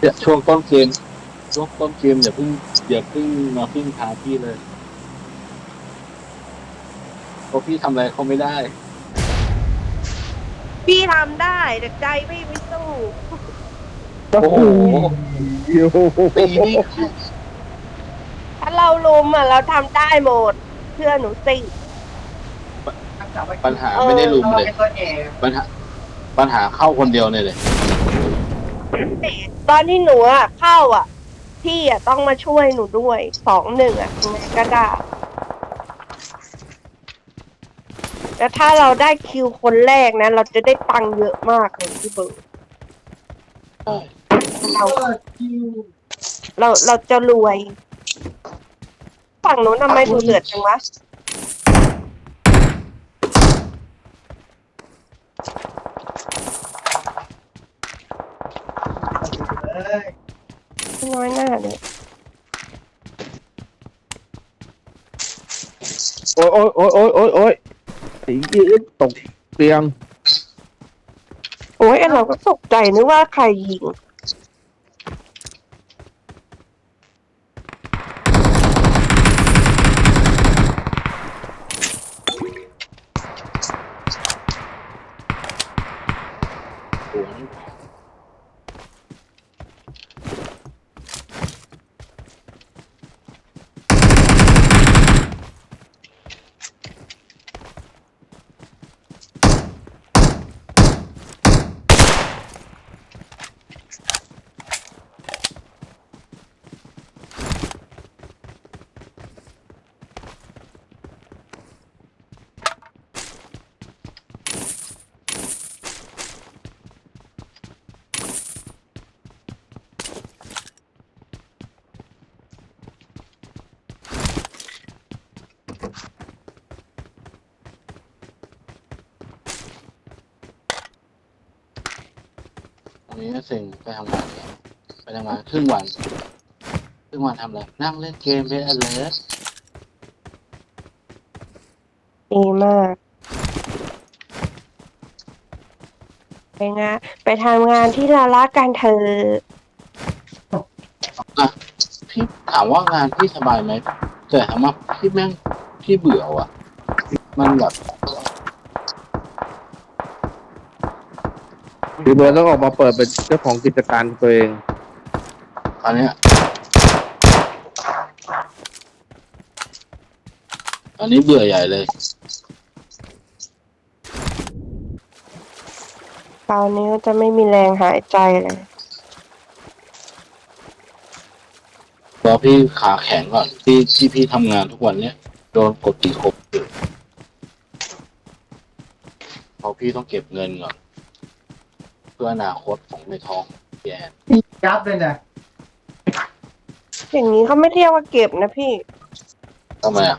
เนี่ยช่วงต้นเกมช่วงต้นเกมอย่าเพิ่งอย่าเพิ่งมาพึ่งพาพี่เลยเพราะพี่ทำอะไรเขาไม่ได้ พี่ทำได้แต่ใจพี่ไม่สู้โอ้โหโอ้โหตีนี่ถ้าเราลุมอะเราทำได้หมดเชื่อหนูสิ ปัญหาไม่ได้ลุมเลยเป็นตัวเองปัญหาปัญหาเข้าคนเดียวเนี่ยเลย ตอนที่หนูอะเข้าอะพี่อะต้องมาช่วยหนูด้วยสองหนึ่งอะก็ได้แล้วถ้าเราได้คิวคนแรกนะ เราจะได้ตังค์เยอะมากเลยพี่เบิร์ดเราเราเราจะรวย ฝั่งนู้นทำไมดูเดือดจังวะ เอ้ย น้อยหน้าเลยโอ้ยโอ้ยโอ้ยโอ้ยโอ้ยสียืดตกเตียง โอ้ยเราก็ตกใจนึกว่าใครยิง วั นนี้เซ็งไปทำงานเนี่ยไปทำงานครึ่งวัน ครึ่งวันทำอะไร นั่งเล่นเกมเพลย์อะไรดีมาก ไปงานไปทำงานที่เรารักกันเธอะ พี่ถามว่างานพี่สบายไหมแต่ถามว่าพี่แม่งพี่เบื่อว่ะ มันแบบ พี่เบิร์ดต้องออกมาเปิดเป็นเจ้าของกิจการตัวเอง ตอนเนี้ยอันนี้เบื่อใหญ่เลย คราวนี้ก็จะไม่มีแรงหายใจเลย รอพี่ขาแข็งก่อนที่ที่พี่ทำงานทุกวันเนี้ยโดนกดตีขบอยู่เพราะพี่ต้องเก็บเงินก่อน เพื่ออนาคตของในท้องพี่แอนยับเลยนะอย่างนี้เขาไม่เรียกว่าเก็บนะพี่ ทำไมอะ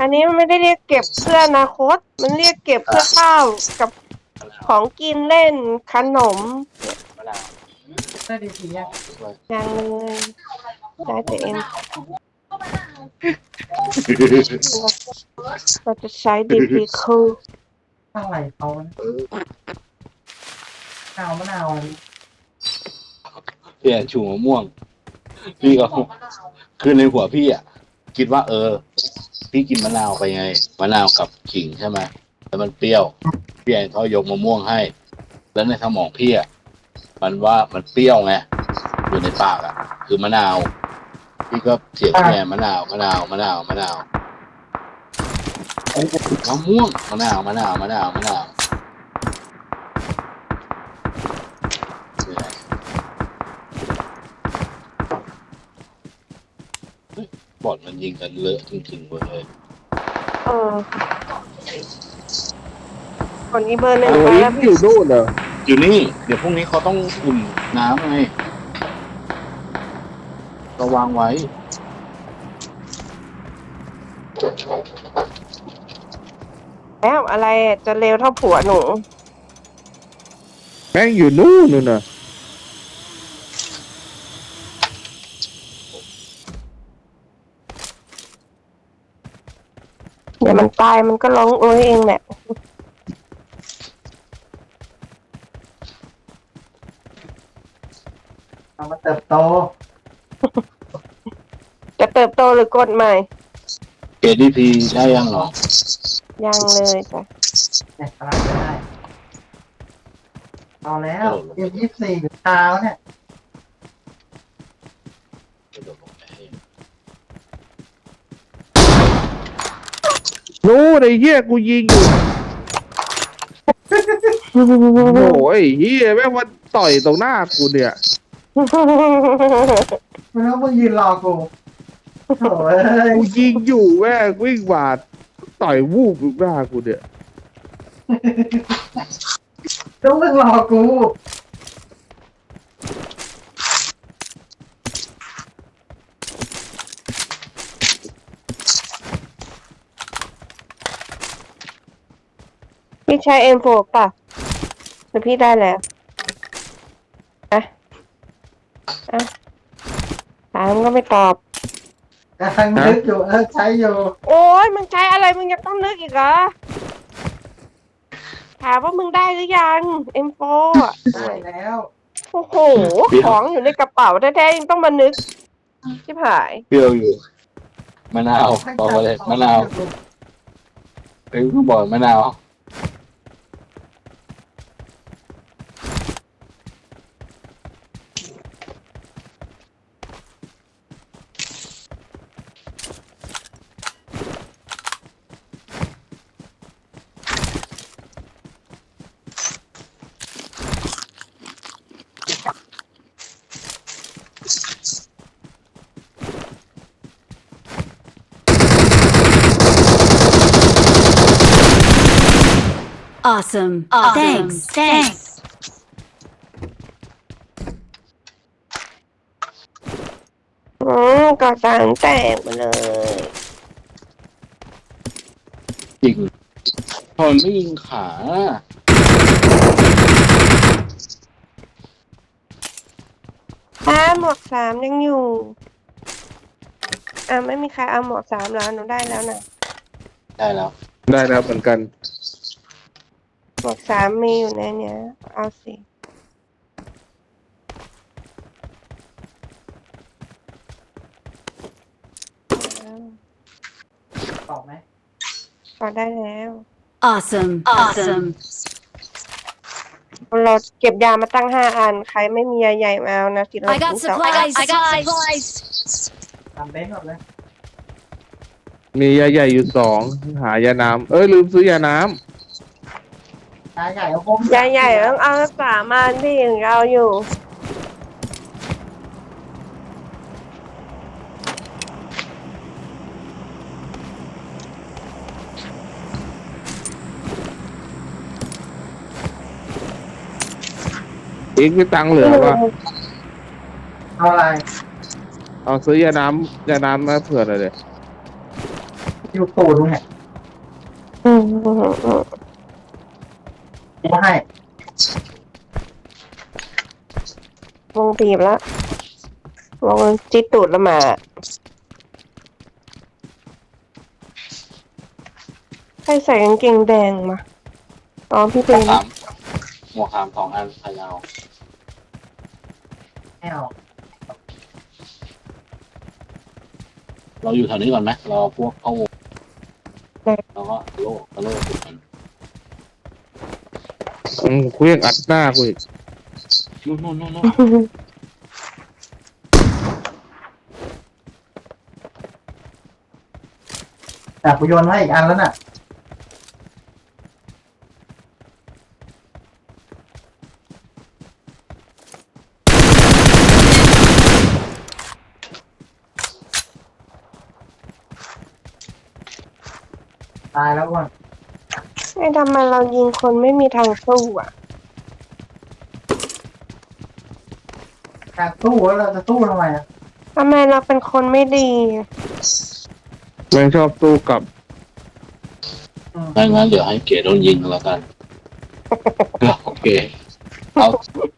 อันนี้มันไม่ได้เรียกเก็บเพื่ออนาคต มันเรียกเก็บเพื่อข้าวกับของกินเล่นขนมมะนาวได้ดีทีเนี่ยด้วยยังเลยได้แต่เอ็มเราจะใช้ดีพีคู ลข้างไหลเขานะมะนาวมะนาวพี่แอนชูมะม่วง พี่ก็คือในหัวพี่อะ คิดว่า เออ พี่กินมะนาวไปไงมะนาวกับขิงใช่ไหมแล้วมันเปรี้ยวพี่แอนเขายกมะม่วงให้ แล้วในสมองพี่อะมันว่ามันเปรี้ยวไงอยู่ในปากอะ คือมะนาว พี่ก็เสียงพี่แอนมะนาวมะนาวมะนาวมะนาว มะม่วงมะนาวมะนาวมะนาวมะนาวบอดมันยิงกันเลอะจริงๆเว้ยเออคนนี้เบอร์หนึ่งโอ้ไปยแล้วอพี่ยู่นู่นเหรออยู่นี่ เดี๋ยวพรุ่งนี้เขาต้องอุ่นน้ำไงระวางไว้ แม่อะไรจะเร็วเท่าผัวหนู แม่งอยู่นู่นนู่นะเดี๋ยวมันตายมันก็ร้องโอ้ยเองแหละมาเติบโตจะเติบโตหรือกดใหม่ KDP ได้ยังหรอ ยังเลยจ้ะเนี่ยกำลังจะได้เอาแล้วเอ็มยี่สี่เท้าเนี่ยรู้ไอ้เหี้ยกูยิงอยู่โอ้ยเหี้ยแม่งมาต่อยตรงหน้ากูเนี่ย ไม่รู้มึงยืนรอกูโอ้ยกูยิงอยู่แม่งวิ่งบาด ต่อยวูบตรงหน้ากูเนี่ยต้องมึงรอกู พี่ใช้เอ็มโฟป่ะหรือพี่ได้แล้วอะอะถามก็ไม่ตอบ กำลังนึกอยู่เออใช้อยู่โอ้ยมึงใช้อะไรมึงยังต้องนึกอีกเหรอถามว่ามึงได้หรือยัง M4 อะได้แล้วโอ้โหของอยู่ในกระเป๋าแท้ๆยังต้องมานึกชิบหายเปรี้ยวอยู่มะนาวบอกมาเลยมะนาวเอ้ยก็บอกมะนาว Awesome. Thanks. Thanks. อืมก็สางแตกไปเลย จริงทนไม่ยิงขาอ่าหมวกสามยังอยู่ อ่าไม่มีใครเอาหมวกสามแล้วหนูได้แล้วนะได้แล้ว ได้แล้วเหมือนกัน หมวกสามมีอยู่ในเนี้ย เอาสิตอบไหมพอได้แล้ว Awesome. Awesome. เราเก็บยามาตั้งห้าอัน ใครไม่มียาใหญ่มาเอานะสิเรา I got ถึงสองอัน supplies. I got supplies. ทำเบนซ์หมดเลยมียาใหญ่อยู่สองหายาน้ำเอ้ยลืมซื้อยาน้ ชายใหญ่เอาคมยาใหญ่ต้องเอาสามอันที่ถึงเอาอยู่ำอีกมีตังค์เหลือป่ะเอาอะไร เอาซื้อยาน้ำยาน้ำมาเผื่อหน่อยเลยอยู่ตูดมึงเนี่ย อืมอืมอืม กูให้ วงบีบแล้ววงจิตตูดแล้วมา ใครใส่กางเกงแดงมาอ๋อพี่หมเป็วนกสามหมวกสามสองอันพยาวไม่เอาเราอยู่แถวนี้ก่อนไหมรอพวกเข้าวงแล้วก็โลกโลกสุดมัน อืมคุยงอัดหน้ากูอีกนู่นนู่นนู่นนู่นแต่กูโยนให้อีกอันแล้วน่ะ ตายแล้วอ้วน ไอ้ทำไมเรายิงคนไม่มีทางสู้อะ การสู้แล้วเราจะสู้ทำไมอะทำไมเราเป็นคนไม่ดีอะแม่งชอบตู้กลับอืมไม่งั้นเดี๋ยวให้เก๋โดนยิงแล้วกัน โอเค เอา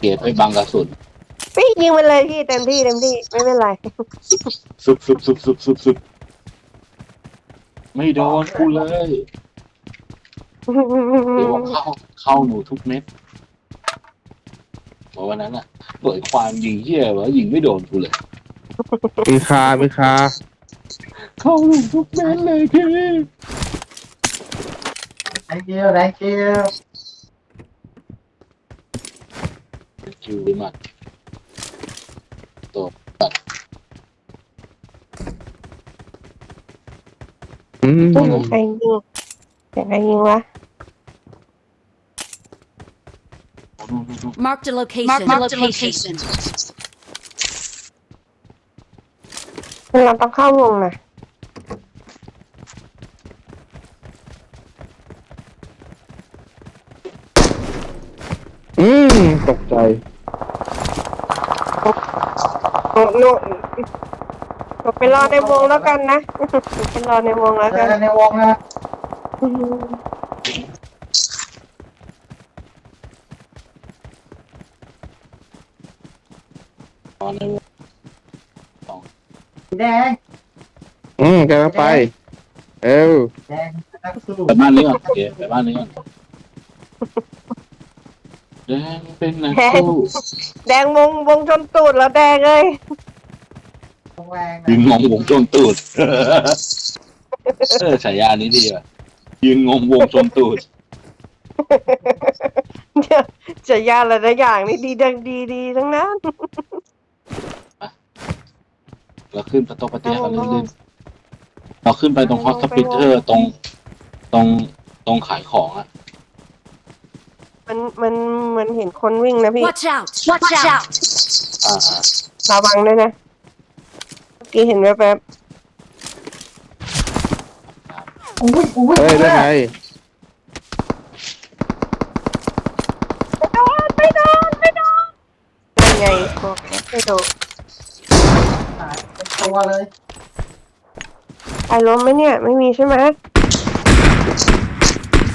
เก๋ไปบังกระสุนพี่ยิงไปเลยพี่เต็มที่เต็มที่ไม่เป็นไร ซุบซุบซุบซุบซุบซุบไม่โดนกูเลย เดี๋ยวเข้าเข้าหนูทุกเม็ดเพราะวันนั้นอะเปิดความยิงเที่ยวะยิงไม่โดนกูเลย มีคามีคาเข้าลูกทุกเม็ดเลยพี่ไอ้เกียวไอ้เกียวคิวมากตัวอืมใครยิงเสียงใครยิงวะ Marked a location. Marked a location. เราต้องเข้าวงนะอืมตกใจหนูหนูหนูไปรอในวงแล้วกันนะหนูไปรอในวงแล้วเจกัอนกัน ในวงนะ ตอนในวง สี แดงอืมกำลังไป เอวแดงนักสู้ไปบ้านนี้ก่อนโอเคไปบ้านนี้ก่อนแดงเป็นนักสู้แดงวงวงจนตูดแล้วแดงเลยวงแรงยืนงงวงจนตูดเออฉายานี้ดีว่ะยืนงงวงจนตูดเดี๋ยวจะยาอะไรนะอย่างนี่ดีดังดีดีทั้งนั้น เราขึ้นประตูปฏิหารลื่นๆเราขึ้นไปตรงฮอสปิเตอร์ตรงตรงตรงขายของอะ มันมันมันเห็นคนวิ่งนะพี่ Watch out. Watch out. อ่าระวังด้วยนะเมื่อกี้เห็นแวบอุ้ยอุ้ยเฮ้ยได้ไง ๆไม่โดนไม่โดนไม่โดนยังไงบอกแล้ว ไม่โดนเป็นตัวเลยไอ้ล้มไหมเนี่ย ไม่มีใช่ไหม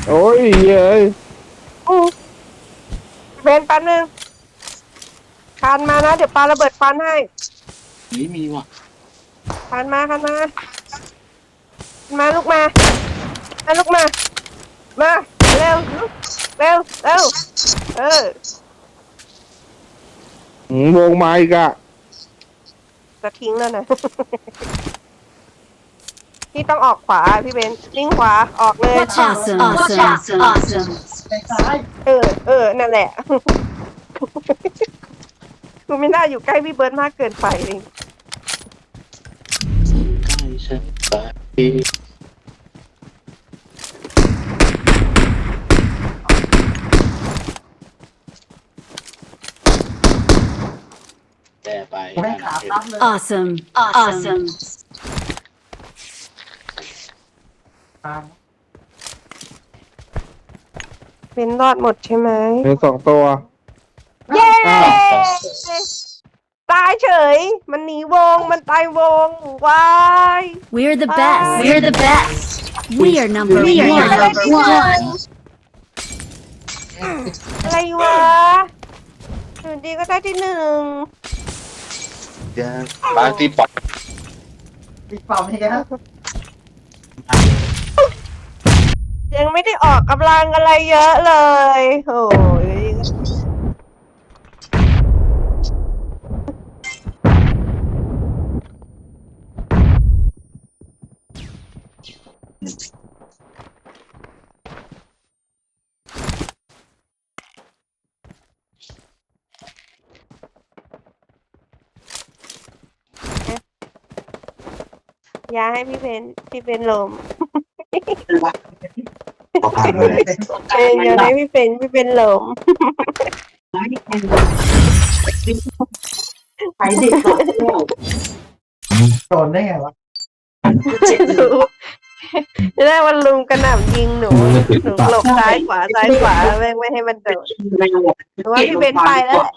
โอ้ยเย้ยอือเบนแป๊บนึงคานมานะ เดี๋ยวปาระเบิดฟันให้นี่มีว่ะคานมาคานมาคานมาลูกมามาลูกมา มา เร็วลุกเร็ว เร็ว เออ อืมวงมาอีกอะจะทิ้งแล้วนะ พี่ต้องออกขวาพี่เบนวิ่งขวาออกเลย Watch out. Awesome. Awesome. Awesome. ในซ้ายเออ เออ นั่นแหละคุณไม่น่าอยู่ใกล้พี่เบิร์ดมากเกินไปเลยใกล้ฉันไปแต่ไป กูให้ขาปั๊บเลย Awesome. Awesome. ตามเป็นรอดหมดใช่ไหมเหลือสองตัว เย้อ้าว ตายเฉย มันหนีวงมันตายวงวาย We're the best. We're the best. We are number We are one. number one. อะไรวะอยู่ดีก็ได้ที่หนึ่ง ปาร์ตี้ป๊อปปิดเป่าไม่กันนะยังไม่ได้ออกกำลังอะไรเยอะเลยโอ้ย ยาให้พี่เพนพี่เพนลมเองยาให้พี่เพนพี่เพนลมไปดิโดนได้ไงวะจะได้วันลุมกระหน่ำยิงหนูหนูหลบซ้ายขวาซ้ายขวาแม่งไม่ให้มันโดนหนูว่าพี่เบนไปแล้วแหละ